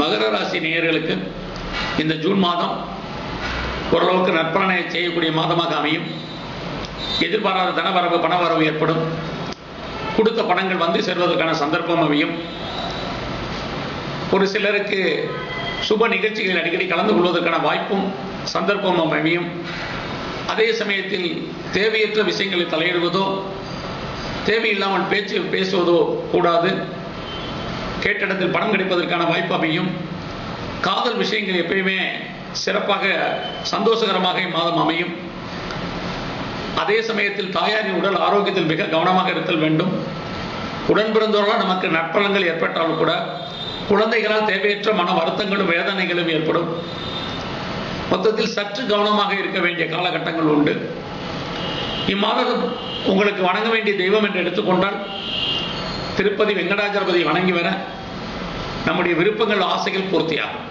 மகர ராசி நேயர்களுக்கு இந்த ஜூன் மாதம் ஓரளவுக்கு நற்பலனை செய்யக்கூடிய மாதமாக அமையும். எதிர்பாராத தனவரவு பணவரவு ஏற்படும். கொடுத்த பணங்கள் வந்து சேர்வதற்கான சந்தர்ப்பம் அமையும். ஒரு சிலருக்கு சுப நிகழ்ச்சிகளில் அடிக்கடி கலந்து கொள்வதற்கான வாய்ப்பும் சந்தர்ப்பமும் அமையும். அதே சமயத்தில் தேவையற்ற விஷயங்களை தலையிடுவதோ தேவையில்லாமல் பேச்சு பேசுவதோ கூடாது. கேட்ட இடத்தில் பணம் கிடைப்பதற்கான வாய்ப்பு அமையும் காதல் விஷயங்கள் எப்பயுமே சிறப்பாக சந்தோஷகரமாக இம்மாதம் அமையும். அதே சமயத்தில் தாயாரின் உடல் ஆரோக்கியத்தில் மிக கவனமாக இருத்தல் வேண்டும். உடன் பிறந்தோரால் நமக்கு நற்பலங்கள் ஏற்பட்டாலும் கூட குழந்தைகளால் தேவையற்ற மன வருத்தங்களும் வேதனைகளும் ஏற்படும். மொத்தத்தில் சற்று கவனமாக இருக்க வேண்டிய காலகட்டங்கள் உண்டு. இம்மாதம் உங்களுக்கு வணங்க வேண்டிய தெய்வம் என்று எடுத்துக்கொண்டால் திருப்பதி வெங்கடாஜலபதி வணங்கி வர நம்முடைய விருப்பங்கள் ஆசைகள் பூர்த்தியாகும்.